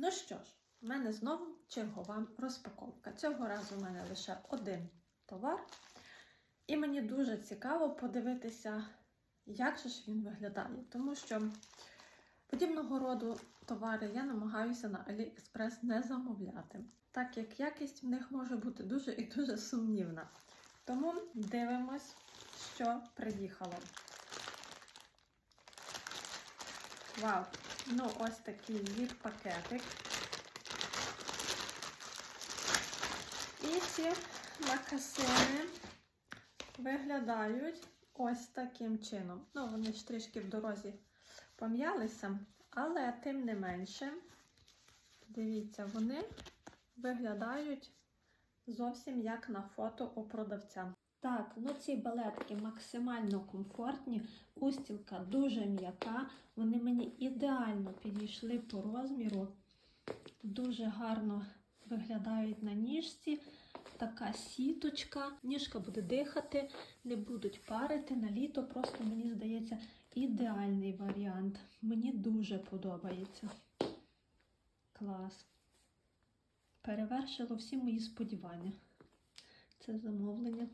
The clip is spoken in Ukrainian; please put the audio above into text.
Ну що ж, в мене знову чергова розпаковка. Цього разу в мене лише один товар. І мені дуже цікаво подивитися, як же ж він виглядає. Тому що подібного роду товари я намагаюся на AliExpress не замовляти, так як якість в них може бути дуже і дуже сумнівна. Тому дивимось, що приїхало. Вау! Ну, ось такий від пакетик. І ці макасини виглядають ось таким чином. Ну, вони ж трішки в дорозі пом'ялися, але тим не менше, дивіться, вони виглядають зовсім як на фото у продавця. Так, ну ці балетки максимально комфортні, устілка дуже м'яка, вони мені ідеально підійшли по розміру, дуже гарно виглядають на ніжці. Така сіточка, ніжка буде дихати, не будуть парити на літо. Просто мені здається ідеальний варіант. Мені дуже подобається. Клас. Перевершило всі мої сподівання. Це замовлення.